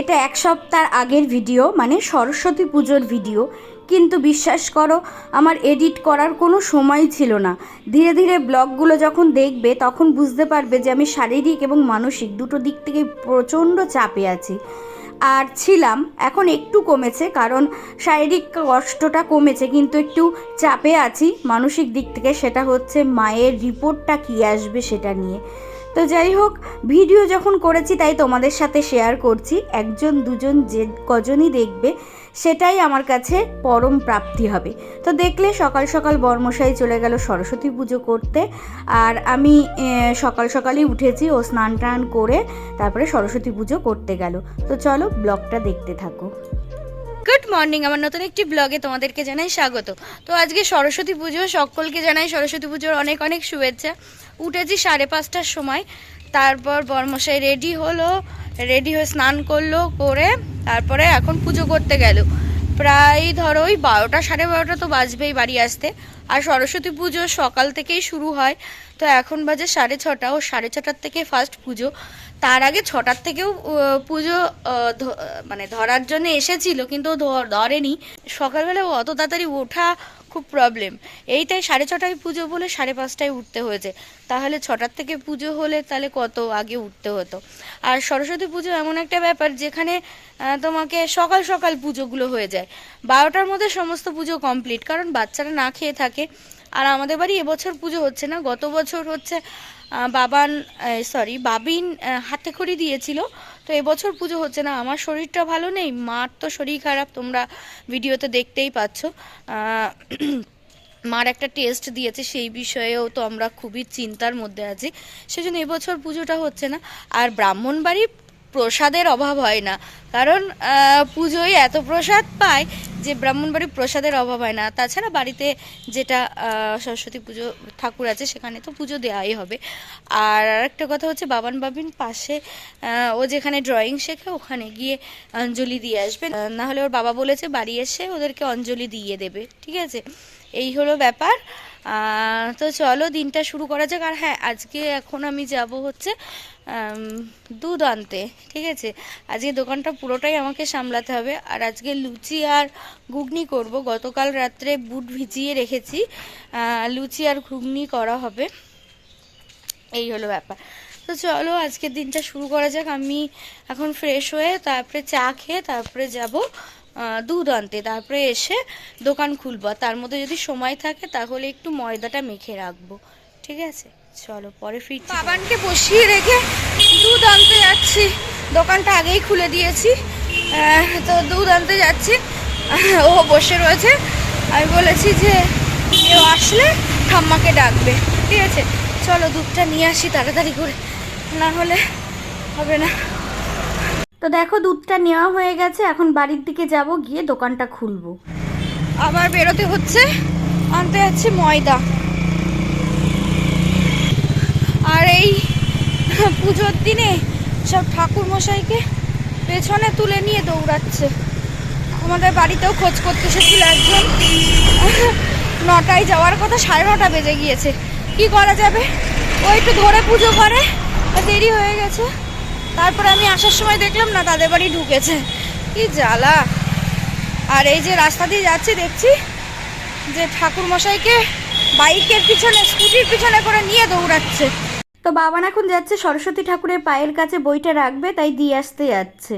এটা এক সপ্তাহ আগের ভিডিও মানে সরস্বতী পুজোর ভিডিও। কিন্তু বিশ্বাস করো, আমার এডিট করার কোনো সময় ছিল না। ধীরে ধীরে ব্লগগুলো যখন দেখবে, তখন বুঝতে পারবে যে আমি শারীরিক এবং মানসিক দুটো দিক থেকে প্রচণ্ড চাপে আছি। আর ছিলাম, এখন একটু কমেছে, কারণ শারীরিক কষ্টটা কমেছে, কিন্তু একটু চাপে আছি। মানসিক দিক থেকে সেটা হচ্ছে মায়ের রিপোর্টটা কী আসবে সেটা নিয়ে। তো যাই হোক, ভিডিও যখন করেছি তাই তোমাদের সাথে শেয়ার করছি। একজন, দুজন, যে কজনই দেখবে, সেটাই আমার কাছে পরম প্রাপ্তি হবে। তো দেখলে সকাল সকাল বর্মশাই চলে গেল সরস্বতী পুজো করতে। আর আমি সকাল সকালই উঠেছি ও স্নান টান করে তারপরে সরস্বতী পুজো করতে গেল। তো চলো ব্লগটা দেখতে থাকো। গুড মর্নিং, আমার নতুন একটি ব্লগে তোমাদেরকে জানাই স্বাগত। তো আজকে সরস্বতী পুজো, সকলকে জানাই সরস্বতী পুজোর অনেক অনেক শুভেচ্ছা। উঠেছি সাড়ে পাঁচটার সময়, তারপর বর্মশাই রেডি হলো রেডি হয়ে স্নান করল, করে তারপরে এখন পুজো করতে গেল। প্রায় ধরো ওই বারোটা, সাড়ে বারোটা তো বাজবেই বাড়ি আসতে। আর সরস্বতী পুজো সকাল থেকেই শুরু হয়, তো এখন বাজে সাড়ে ছটা, ও সাড়ে ছটার থেকে ফার্স্ট পুজো। তার আগে ছটার থেকেও পুজো মানে ধরার জন্য এসেছিল, কিন্তু ধরেনি। সকালবেলা অত তাড়াতাড়ি ওঠা খুব প্রবলেম এইটাই সাড়ে ছটায় পুজো বলে সাড়ে পাঁচটায় উঠতে হয়েছে। তাহলে ছটার থেকে পুজো হলে তাহলে কত আগে উঠতে হতো? আর সরস্বতী পুজো এমন একটা ব্যাপার যেখানে তোমাকে সকাল সকাল পুজোগুলো হয়ে যায়। বারোটার মধ্যে সমস্ত পুজো কমপ্লিট কারণ বাচ্চারা না খেয়ে থাকে। আর আমাদের বাড়ি এবছর পুজো হচ্ছে না। গত বছর হচ্ছে বাবান সরি বাবিন হাতে খড়ি দিয়েছিল। তো এবছর পুজো হচ্ছে না। আমার শরীরটা ভালো নেই, মার তো শরীর খারাপ, তোমরা ভিডিওতে দেখতেই পাচ্ছ। মার একটা টেস্ট দিয়েছে, সেই বিষয়েও তো আমরা খুবই চিন্তার মধ্যে আছি। সেজন্য এবছর পুজোটা হচ্ছে না। আর ব্রাহ্মণবাড়ি প্রসাদের অভাব হয় না। কারণ পুজোয় এত প্রসাদ পায় যে ব্রাহ্মণবাড়ির প্রসাদের অভাব হয় না। তাছাড়া বাড়িতে যেটা সরস্বতী পুজো ঠাকুর আছে, সেখানে তো পুজো দেওয়াই হবে। আর আরেকটা কথা হচ্ছে, বাবান বাবিন পাশে ও যেখানে ড্রয়িং শেখে, ওখানে গিয়ে অঞ্জলি দিয়ে আসবে। না হলে ওর বাবা বলেছে, বাড়ি এসে ওদেরকে অঞ্জলি দিয়ে দেবে। ঠিক আছে? এই হলো ব্যাপার। তো চলো দিনটা শুরু করা যাক। আর হ্যাঁ আজকে এখন আমি যাব হচ্ছে দুধ আনতে ঠিক আছে? আজকে দোকানটা পুরোটাই আমাকে সামলাতে হবে। আর আজকে লুচি আর ঘুগনি করব। গতকাল রাত্রে বুট ভিজিয়ে রেখেছি। লুচি আর ঘুগনি করা হবে। এই হলো ব্যাপার। তো চলো আজকের দিনটা শুরু করা যাক। আমি এখন ফ্রেশ হয়ে তারপরে চা খেয়ে তারপরে যাব। দুধ আনতে। তারপরে এসে দোকান খুলবো। তার মধ্যে যদি সময় থাকে, তাহলে একটু ময়দাটা মেখে রাখব। ঠিক আছে? চলো, পরে ফিরছি। বাবানকে বসিয়ে রেখে দুধ আনতে যাচ্ছি। দোকানটা আগেই খুলে দিয়েছি। তো দুধ আনতে যাচ্ছি। ও বসে রয়েছে। আমি বলেছি যে, কেউ আসলে ঠাম্মাকে ডাকবে। ঠিক আছে? চলো, দুধটা নিয়ে আসি তাড়াতাড়ি করে। না হলে হবে না। তো দেখো দুধটা নেওয়া হয়ে গেছে, এখন বাড়ির দিকে যাব, গিয়ে দোকানটা খুলবো। আবার বেরোতে হচ্ছে, আনতে যাচ্ছে ময়দা। আর এই পুজোর দিনে সব ঠাকুর মশাইকে পেছনে তুলে নিয়ে দৌড়াচ্ছে। আমাদের বাড়িতেও খোঁজ করতে এসেছিল একজন। নটায় যাওয়ার কথা সাড়ে নটা বেজে গিয়েছে। কি করা যাবে? ও একটু ধরে পুজো করে দেরি হয়ে গেছে। তারপরে আমি আসার সময় দেখলাম না, তাদের বাড়ি ঢুকেছে। কি জ্বালা। আর এই যে রাস্তা দিয়ে যাচ্ছি, দেখছি যে ঠাকুর মশাইকে বাইকের পিছনে, স্কুটির পিছনে করে নিয়ে দৌড়াচ্ছে। তো বাবান এখন যাচ্ছে, সরস্বতী ঠাকুরের পায়ের কাছে বইটা রাখবে, তাই দিয়ে আসতে যাচ্ছে।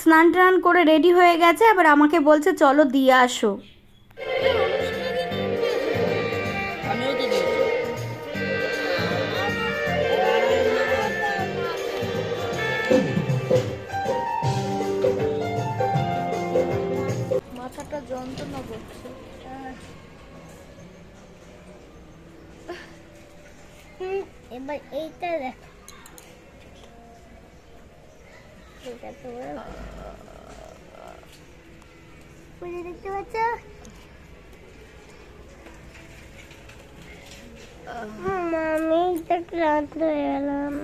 স্নান টান করে রেডি হয়ে গেছে আবার আমাকে বলছে চলো দিয়ে আসো। মাথাটা যন্ত্রণা করছে। এবার এইটা দেখ এটা তোমার পুজো দেখতে পাচ্ছ আমি তো ক্লান্ত হয়ে গেলাম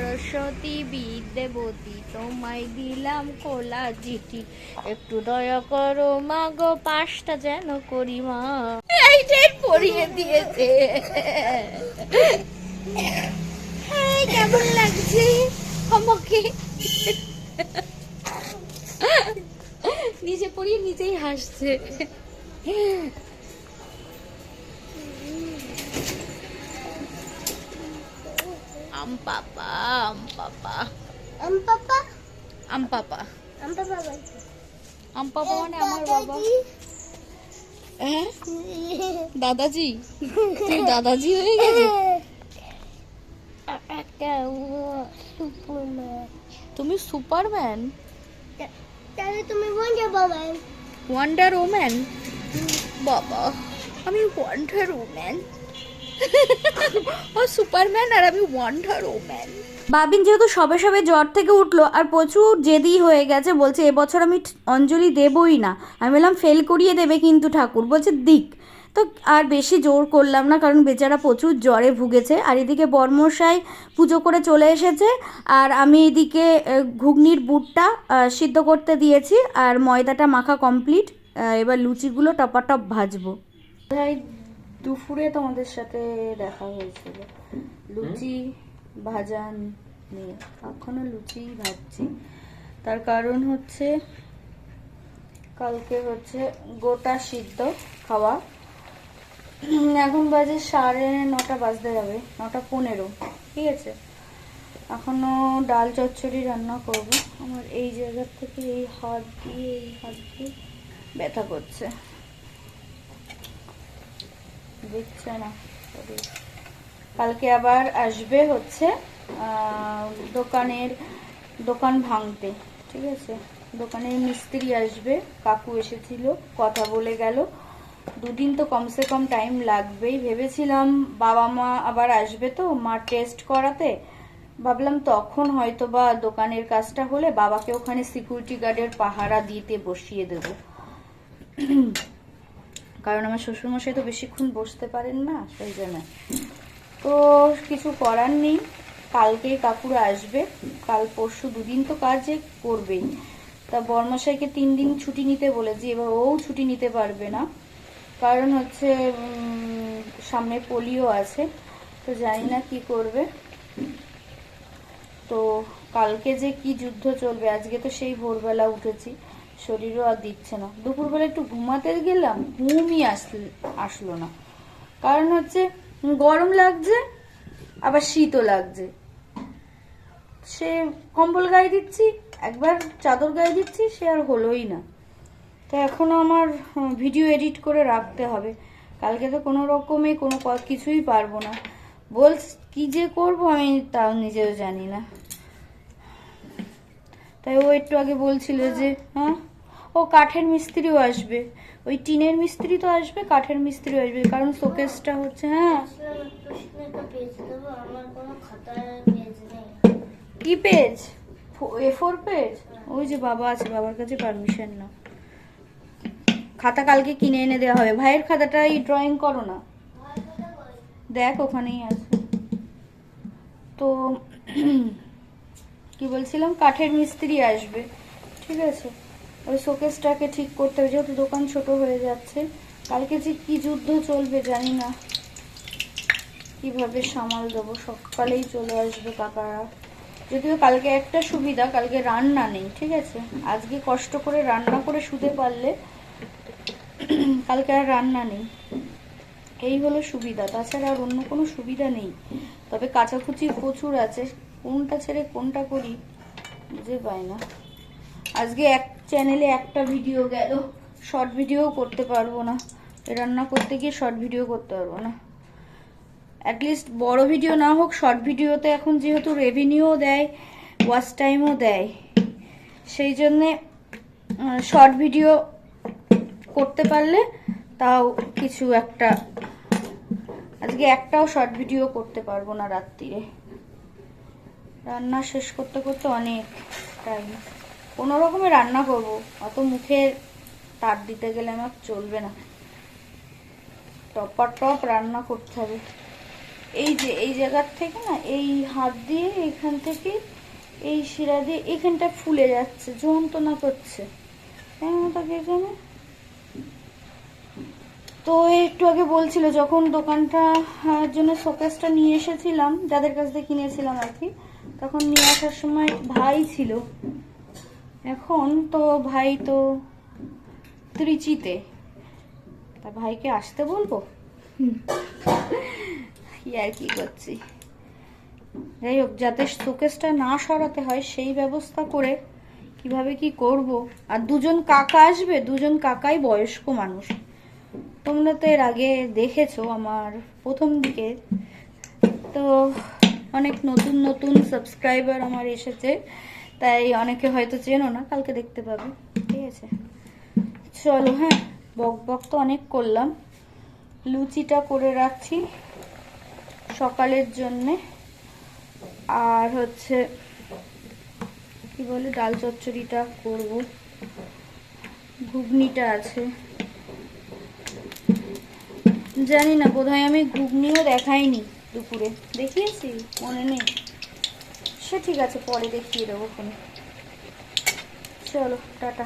সরস্বতী বিদ্যাবতী, তোমায় দিলাম খোলা চিঠি। একটু দয়া করো মা গো পাশটা যেন করি মা। এইটাই পরিয়ে দিয়েছে। কেমন লাগছে? আমাকে নিজে পড়িয়ে নিজেই হাসছে। আম পাপা আম পাপা। আম পাপা? আম পাপা। আম পাপা আম পাপা মানে আমার বাবা। হ্যাঁ? দাদাজি? তুই দাদাজি হয়ে সুপারম্যান। তুমি সুপারম্যান? তাহলে তুমি বলছো বাবা ওয়ান্ডার ওম্যান বাবা আমি ওয়ান্ডার ওম্যান ও সুপারম্যান আর আমি ওয়ান্ডার ওম্যান বাবিন যেহেতু সবে সবে জ্বর থেকে উঠল আর প্রচুর জেদি হয়ে গেছে বলছে এবছর আমি অঞ্জলি দেবই না। আমি বললাম ফেল করিয়ে দেবে কিন্তু ঠাকুর। বলছে দিক। তো আর বেশি জোর করলাম না কারণ বেচারা প্রচুর জ্বরে ভুগেছে। আর এদিকে বর্মশাই পুজো করে চলে এসেছে আর আমি এদিকে ঘুগনির বুটটা সিদ্ধ করতে দিয়েছি আর ময়দাটা মাখা কমপ্লিট। এবার লুচিগুলো টপাটপ ভাজবো। তাই দুপুরে তোমাদের সাথে দেখা হয়েছিল। লুচি ভাজা নিয়ে। এখনও লুচি ভাজছি। তার কারণ হচ্ছে কালকে হচ্ছে গোটা সিদ্ধ খাওয়া। এখন বাজে সাড়ে নটা বাজতে যাবে নটা পনেরো। ঠিক আছে? এখনও ডাল চচ্চড়ি রান্না করব। আমার এই জায়গার থেকে এই হাত দিয়ে এই হাত দিয়ে ব্যথা করছে। দিচ্ছে না। কালকে আবার আসবে হচ্ছে দোকানের, দোকান ভাঙতে, ঠিক আছে? দোকানের মিস্ত্রি আসবে, কাকু এসেছিল, কথা বলে গেল। দুদিন তো কমসে কম টাইম লাগবেই। ভেবেছিলাম বাবা মা আবার আসবে তো, মা টেস্ট করাতে। ভাবলাম তখন হয়তো বা দোকানের কাজটা হলে বাবাকে ওখানে সিকিউরিটি গার্ডের পাহারা দিতে বসিয়ে দেবো। কারণ আমার শ্বশুরমশাই তো বেশিক্ষণ বসতে পারেন না, সেই জন্য। তো কিছু করার নেই, কালকে কাকুরা আসবে, কাল পরশু দুদিন তো কাজে করবেই। তা বর্মশাইকে তিন দিন ছুটি নিতে বলেছি, এবার ও ছুটি নিতে পারবে না। কারণ হচ্ছে সামনে পোলিও আছে, তো জানি না কি করবে। তো কালকে যে কি যুদ্ধ চলবে, আজকে তো সেই ভোরবেলা উঠেছি। শরীরও আর দিচ্ছে না। দুপুরবেলা একটু ঘুমাতে গেলাম, ঘুমই আসল, আসলো না। কারণ হচ্ছে, গরম লাগছে, আবার শীতও লাগছে। সে কম্বল গায়ে দিচ্ছি, একবার চাদর গায়ে দিচ্ছি, সে আর হলোই না। তো এখনও আমার ভিডিও এডিট করে রাখতে হবে। কালকে তো কোনো রকমে কোনো কিছুই পারব না। বল কি যে করব আমি তাও নিজেও জানি না। তাই ও একটু আগে বলছিল যে হ্যাঁ? ও কাঠের মিস্ত্রিও আসবে। ওই টিনের মিস্ত্রি তো আসবে কাঠের মিস্ত্রি আসবে কারণ শোকেসটা হচ্ছে হ্যাঁ। কি পেজ? এ ফোর পেজ? ওই যে বাবা আছে বাবার কাছে পারমিশন না খাতা কালকে কিনে এনে দেওয়া হবে। ভাইয়ের খাতাটাই ড্রয়িং করো না। দেখ ওখানেই আছে। তো কি বলছিলাম? কাঠের মিস্ত্রি আসবে। ঠিক আছে। ওই শোকেসটাকে ঠিক করতে হবে, যেহেতু দোকান ছোট হয়ে যাচ্ছে। কালকে যে কি যুদ্ধ চলবে জানি না। কীভাবে সামাল দেবো? সকালেই চলে আসবে কাকারা। যদিও কালকে একটা সুবিধা, কালকে রান্না নেই, ঠিক আছে? আজকে কষ্ট করে রান্না করে শুতে পারলে কালকে আর রান্না নেই। এই হলো সুবিধা। তাছাড়া আর অন্য কোনো সুবিধা নেই। তবে কাচাকুচি প্রচুর আছে। কোনটা ছেড়ে কোনটা করি? বুঝে পাই না। আজকে এক চ্যানেলে একটা ভিডিও গেল। শর্ট ভিডিও করতে পারব না। রান্না করতে গিয়ে শর্ট ভিডিও করতে পারব না। অ্যাটলিস্ট বড় ভিডিও না হোক শর্ট ভিডিওতে এখন যেহেতু রেভিনিউও দেয় ওয়াচ টাইমও দেয়। সেই জন্যে শর্ট ভিডিও করতে পারলে তাও কিছু একটা, আজকে একটাও শর্ট ভিডিও করতে পারব না রাত্রিরে রান্না শেষ করতে করতে অনেক টাইম কোনো রকমে রান্না করব। অত মুখে তার দিতে গেলে আমার চলবে না। টপার টপ রান্না করতে হবে। এই যে, এই জায়গার থেকে না, এই হাত দিয়ে এখান থেকে এই শিরা দিয়ে এখানটা ফুলে যাচ্ছে, যন্ত্রণা করছে। এখানে? তো একটু আগে বলছিল, যখন দোকানটা জন্য শোকেসটা নিয়ে এসেছিলাম, যাদের কাছ থেকে কিনেছিলাম আর কি, তখন নিয়ে আসার সময় ভাই ছিল। এখন তো ভাই তো ত্রিচিতে। তা ভাইকে আসতে বলব? আর কি করছি? যাই হোক যাতে শোকেসটা না সরাতে হয় সেই ব্যবস্থা করে কীভাবে কি করব? আর দুজন কাকা আসবে দুজন কাকাই বয়স্ক মানুষ। তোমরা তো এর আগে দেখেছ আমার প্রথম দিকে। তো অনেক নতুন নতুন সাবস্ক্রাইবার আমার এসেছে। তাই অনেকে হয়তো চেনো না, কালকে দেখতে পাবে। ঠিক আছে? চলো হ্যাঁ বক বক তো অনেক করলাম। লুচিটা করে রাখছি সকালের জন্যে। আর হচ্ছে, কি বলে, ডাল চচ্চড়িটা করব। ঘুগনিটা আছে। জানি না, বোধহয় আমি ঘুগনিও দেখাইনি দুপুরে। দেখিয়েছি? মনে নেই। সে ঠিক আছে পরে দেখিয়ে দেবো ফোনে চলো টাটা।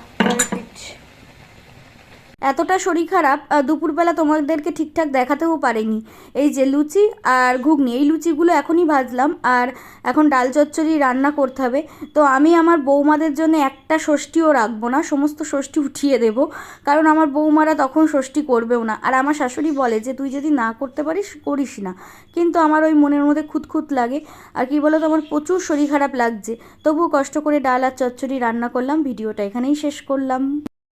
এতটা শরীর খারাপ দুপুরবেলা তোমাদেরকে ঠিকঠাক দেখাতেও পারেনি। এই যে লুচি আর ঘুগনি, এই লুচিগুলো এখনই ভাজলাম আর এখন ডাল চচ্চড়ি রান্না করতে হবে। তো আমি আমার বৌমাদের জন্য একটা ষষ্ঠীও রাখব না, সমস্ত ষষ্ঠী উঠিয়ে দেব। কারণ আমার বৌমারা তখন ষষ্ঠী করবেও না। আর আমার শাশুড়ি বলে যে, তুই যদি না করতে পারিস, করিস না। কিন্তু আমার ওই মনের মধ্যে খুঁতখুত লাগে। আর কি বলো তো আমার প্রচুর শরীর খারাপ লাগছে। তবুও কষ্ট করে ডাল আর চচ্চড়ি রান্না করলাম, ভিডিওটা এখানেই শেষ করলাম।